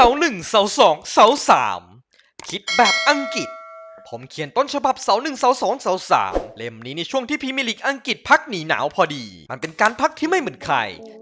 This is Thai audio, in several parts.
เสาหนึ่งเสาสองเสาสามคิดแบบอังกฤษ ผมเขียนต้นฉบับเสาหนึ่งเสาสองเสาสามเล่มนี้ในช่วงที่พรีเมียร์ลีกอังกฤษพักหนีหนาวพอดี มันเป็นการพักที่ไม่เหมือนใคร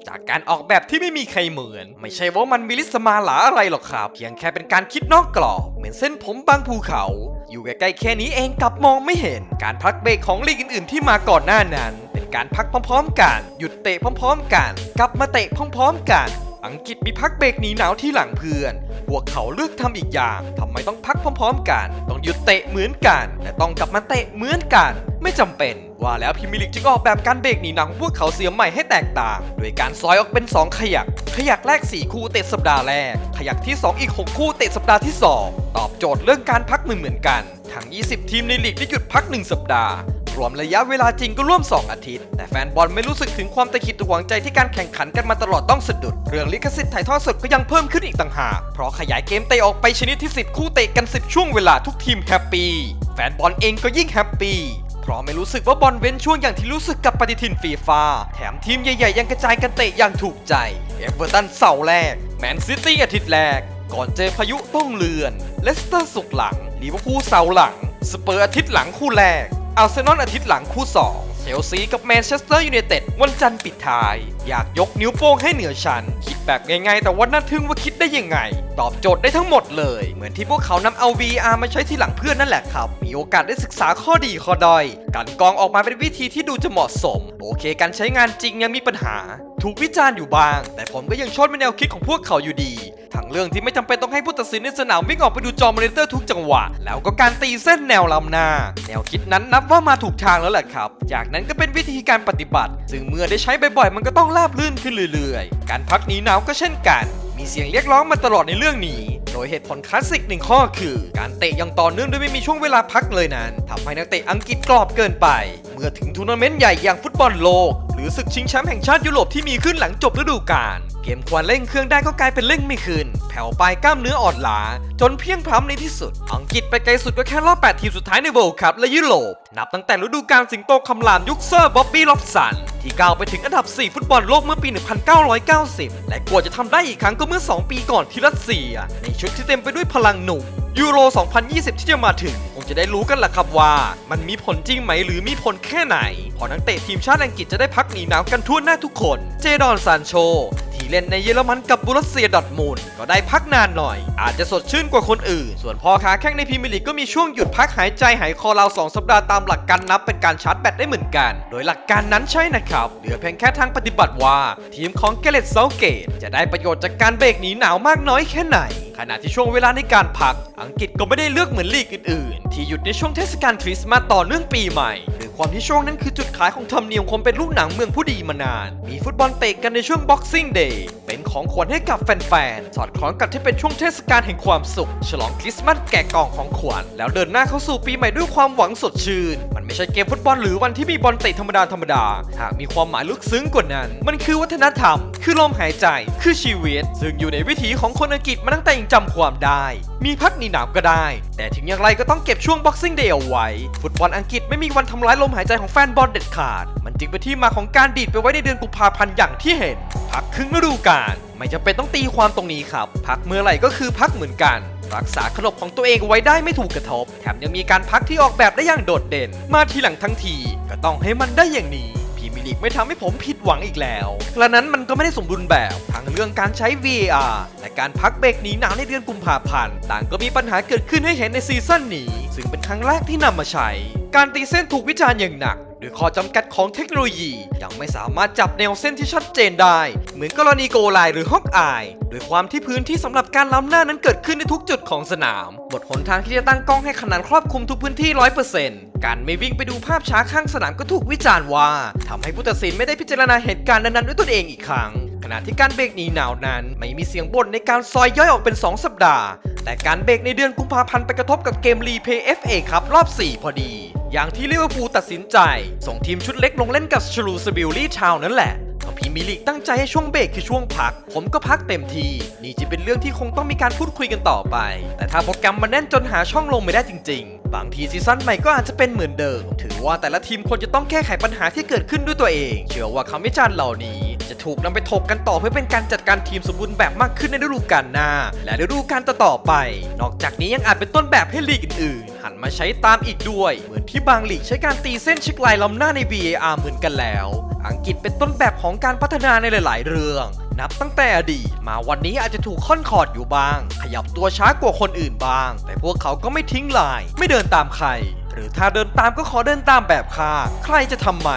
จากการออกแบบที่ไม่มีใครเหมือน ไม่ใช่ว่ามันมีลิสมาหลาอะไรหรอกครับ เพียงแค่เป็นการคิดนอกกรอบ เหมือนเส้นผมบางภูเขา อยู่ใกล้ๆแค่นี้เองกลับมองไม่เห็น การพักเบรกของลีกอื่น ๆ ที่มาก่อนหน้านั้น เป็นการพักพร้อม ๆ กัน หยุดเตะพร้อม ๆ กัน กลับมาเตะพร้อม ๆ กัน อังกฤษมีพักเบรกหนีหนาวที่หลังเพื่อน พวกเขาเลือกทำอีกอย่าง ทำไมต้องพักพร้อม ๆ กัน ต้องหยุดเตะเหมือนกันและต้องกลับมาเตะเหมือนกัน ไม่จำเป็น ว่าแล้วพรีเมียร์ลีกจึงออกแบบการเบรกหนีหนังพวกเขาเสียใหม่ให้แตกต่าง โดยการซอยออกเป็น 2 ขยัก ขยักแรก 4 คู่เตะสัปดาห์แรก ขยักที่ 2 อีก 6 คู่เตะสัปดาห์ที่ 2 ตอบโจทย์เรื่องการพักมือเหมือนกัน ทั้ง 20 ทีมในลีกได้หยุดพัก 1 สัปดาห์ รวมระยะเวลาจริงก็ร่วม 2 อาทิตย์ แต่แฟนบอลไม่รู้สึกถึงความตะขิดตะหวงใจที่การแข่งขันกันมาตลอดต้องสะดุด เรื่องลิขสิทธิ์ถ่ายทอดสดก็ยังเพิ่มขึ้นอีกต่างหาก เพราะขยายเกมเตะออกไปชนิดที่ 10 คู่เตะกัน 10 ช่วงเวลาทุกทีมแฮปปี้ แฟนบอลเองก็ยิ่งแฮปปี้เพราะไม่รู้สึกว่าบอลเว้นช่วงอย่างที่รู้สึกกับปฏิทินฟีฟาแถมทีมใหญ่ๆ ยังกระจายกันเตะอย่างถูกใจ เอเวอร์ตันเสาแรก แมนซิตี้อาทิตย์แรก ก่อนเจอพายุต้องเลือน เลสเตอร์สุกหลังลิเวอร์พูลเสาหลัง สเปอร์อาทิตย์หลังคู่แรก อาร์เซนอลอาทิตย์หลังคู่ 2 เชลซีกับแมนเชสเตอร์ยูไนเต็ดวันจันทร์ปิดท้าย อยากยกนิ้วโป้งให้เหนือชั้นคิดแบบง่ายๆ แต่ว่าน่าทึ่งว่าคิดได้ยังไง ตอบโจทย์ได้ทั้งหมดเลย เหมือนที่พวกเขานำเอา VR มาใช้ที่หลังเพื่อนนั่นแหละครับ มีโอกาสได้ศึกษาข้อดีข้อด้อยการกองออกมาเป็นวิธีที่ดูจะเหมาะสม โอเค การใช้งานจริงยังมีปัญหา ถูกวิจารณ์อยู่บ้าง แต่ผมก็ยังชอบแนวคิดของพวกเขาอยู่ดีทั้งเรื่องที่ไม่จำเป็นต้องให้ผู้ตัดสินในสนามวิ่งออกไปดูจอมอนิเตอร์ทุกจังหวะ แล้วก็การตีเส้นแนวลำหน้า แนวคิดนั้นนับว่ามาถูกทางแล้วแหละครับ จากนั้นก็เป็นวิธีการปฏิบัติ ซึ่งเมื่อได้ใช้บ่อยๆ มันก็ต้องราบรื่นขึ้นเรื่อยๆ การพักหนีหนาวก็เช่นกัน มีเสียงเรียกร้องมาตลอดในเรื่องนี้ โดยเหตุผลคลาสสิกหนึ่งข้อคือ การเตะอย่างต่อเนื่องโดยไม่มีช่วงเวลาพักเลยนั้นทำให้นักเตะอังกฤษกรอบเกินไป เมื่อถึงทัวร์นาเมนต์ใหญ่อย่างฟุตบอลโลก หรือศึกชิงแชมป์แห่งชาติยุโรปที่มีขึ้นหลังจบฤดูกาลเกมควรเร่งเครื่องได้ก็กลายเป็นเร่งไม่ขึ้นแผ่วไปกล้ามเนื้ออ่อนล้า จนเพียงพล้ำในที่สุด อังกฤษไปไกลสุดก็แค่รอบ 8 ทีมสุดท้ายในเวิลด์คัพและยุโรปนับตั้งแต่ฤดูกาลสิงโตคำรามยุคเซอร์บ๊อบบี้ล็อบสัน ที่ก้าวไปถึงอันดับ 4 ฟุตบอลโลกเมื่อปี 1990 และกว่าจะทำได้อีกครั้งก็เมื่อ 2 ปีก่อนที่รัสเซีย ในชุดที่เต็มไปด้วยพลังหนุ่มยูโร 2020 ที่จะมาถึง คงจะได้รู้กันแหละครับว่า มันมีผลจริงไหมหรือมีผลแค่ไหน พอนักเตะทีมชาติอังกฤษจะได้พักหนีหนาวกันทั่วหน้าทุกคน เจดอนซานโช ที่เล่นในเยอรมันกับบุรัสเซียดอทมูลก็ได้พักนานหน่อย อาจจะสดชื่นกว่าคนอื่น ส่วนพอขาแข้งในพรีเมียร์ลีกก็มีช่วงหยุดพักหายใจหายคอราวสองสัปดาห์ตามหลักการนับเป็นการชาร์จแบตได้เหมือนกัน โดยหลักการนั้นใช่นะครับเหลือเพียงแค่ทางปฏิบัติว่า ทีมของเกเลตเซาเกตจะได้ประโยชน์จากการเบรกหนีหนาวมากน้อยแค่ไหน ขณะที่ช่วงเวลาในการพัก อังกฤษก็ไม่ได้เลือกเหมือนลีกอื่นๆ ที่หยุดในช่วงเทศกาลคริสต์มาสต่อเนื่องปีใหม่ด้วยความที่ช่วงนั้นคือจุดขายของธรรมเนียมความเป็นลูกหนังเมืองผู้ดีมานาน มีฟุตบอลเตะกันในช่วง Boxing Day เป็นของขวัญให้กับแฟนๆ สอดคล้องกับที่เป็นช่วงเทศกาลแห่งความสุข ฉลองคริสต์มาสแกะกล่องของขวัญแล้วเดินหน้าเข้าสู่ปีใหม่ด้วยความหวังสดชื่น มันไม่ใช่เกมฟุตบอลหรือวันที่มีบอลเตะธรรมดาธรรมดาหากมีความหมายลึกซึ้งกว่านั้น มันคือวัฒนธรรม คือลมหายใจ คือชีวิต ซึ่งอยู่ในวิถีของคนอังกฤษมาตั้งแต่จำความได้ มีพักหนีหนาวก็ได้ แต่ถึงอย่างไรก็ต้องเก็บช่วง Boxing Day เอาไว้ ฟุตบอลอังกฤษไม่มีวันทำร้ายลมหายใจของแฟนบอลเด็ดขาด มันจึงเป็นที่มาของการดีดไปไว้ในเดือนกุมภาพันธ์อย่างที่เห็น พักครึ่งฤดูกาลไม่จำเป็นต้องตีความตรงนี้ครับ พักเมื่อไหร่ก็คือพักเหมือนกัน รักษาขนบของตัวเองไว้ได้ไม่ถูกกระทบ แถมยังมีการพักที่ออกแบบได้อย่างโดดเด่น มาทีหลังทั้งทีก็ต้องให้มันได้อย่างนี้ พรีเมียร์ลีกไม่ทำให้ผมผิดหวังอีกแล้ว กระนั้นมันก็ไม่ได้สมบูรณ์แบบทั้งเรื่องการใช้ VAR และการพักเบรกหนีหนาวในเดือนกุมภาพันธ์ต่างก็มีปัญหาเกิดขึ้นให้เห็นในซีซั่นนี้ ซึ่งเป็นครั้งแรกที่นำมาใช้ การตีเส้นถูกวิจารณ์อย่างหนักโดยข้อจำกัดของเทคโนโลยี ยังไม่สามารถจับแนวเส้นที่ชัดเจนได้ เหมือนกรณีโกไลหรือฮอกอาย โดยความที่พื้นที่สำหรับการล้ำหน้านั้นเกิดขึ้นในทุกจุดของสนาม บทหนทางที่จะตั้งกล้องให้ขนาดครอบคลุมทุกพื้นที่ 100% การไม่วิ่งไปดูภาพช้าข้างสนามก็ถูกวิจารณ์ว่าทำให้ผู้ตัดสินไม่ได้พิจารณาเหตุการณ์นั้นๆด้วยตนเองอีกครั้ง ขณะที่การเบรกหนีหนาวนั้น ไม่มีเสียงบ่นในการซอยย่อยออกเป็น 2 สัปดาห์ แต่การเบรกในเดือนกุมภาพันธ์ไปกระทบกับเกมรีเพย์ FA ครับรอบ 4 พอดี อย่างที่ลิเวอร์พูลตัดสินใจ ส่งทีมชุดเล็กลงเล่นกับชลูสบิลลี่ทาวนั่นแหละพรีมีลีกตั้งใจให้ช่วงเบรกคือช่วงพัก ผมก็พักเต็มที นี่จะเป็นเรื่องที่คงต้องมีการพูดคุยกันต่อไป แต่ถ้าโปรแกรมมันแน่นจนหาช่องลงไม่ได้จริง บางทีซีซั่นใหม่ก็อาจจะเป็นเหมือนเดิม ถือว่าแต่ละทีมควรจะต้องแก้ไขปัญหาที่เกิดขึ้นด้วยตัวเอง เชื่อว่าคำวิจารณ์เหล่านี้จะถูกนำไปถกกันต่อเพื่อเป็นการจัดการทีมสมบูรณ์แบบมากขึ้นในฤดูกาลหน้า และฤดูกาลต่อไป นอกจากนี้ยังอาจเป็นต้นแบบให้ลีกอื่นๆ หันมาใช้ตามอีกด้วย เหมือนที่บางลีกใช้การตีเส้นเช็คลายล้ำหน้าใน VAR เหมือนกันแล้ว อังกฤษเป็นต้นแบบของการพัฒนาในหลาย ๆ เรื่อง นับตั้งแต่อดีตมาวันนี้อาจจะถูกค่อนคอร์ดอยู่บ้าง ขยับตัวช้ากว่าคนอื่นบ้าง แต่พวกเขาก็ไม่ทิ้งลาย ไม่เดินตามใคร หรือถ้าเดินตามก็ขอเดินตามแบบข้าใครจะทำไม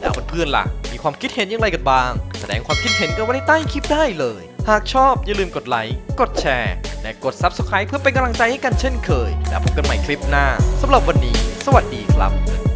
แล้วเพื่อนๆล่ะ มีความคิดเห็นอย่างไรกันบ้าง แสดงความคิดเห็นกันไว้ในใต้คลิปได้เลย หากชอบอย่าลืมกดไลค์กดแชร์และกด Subscribe เพื่อเป็นกำลังใจให้กันเช่นเคย แล้วพบกันใหม่คลิปหน้าสำหรับวันนี้ สวัสดีครับ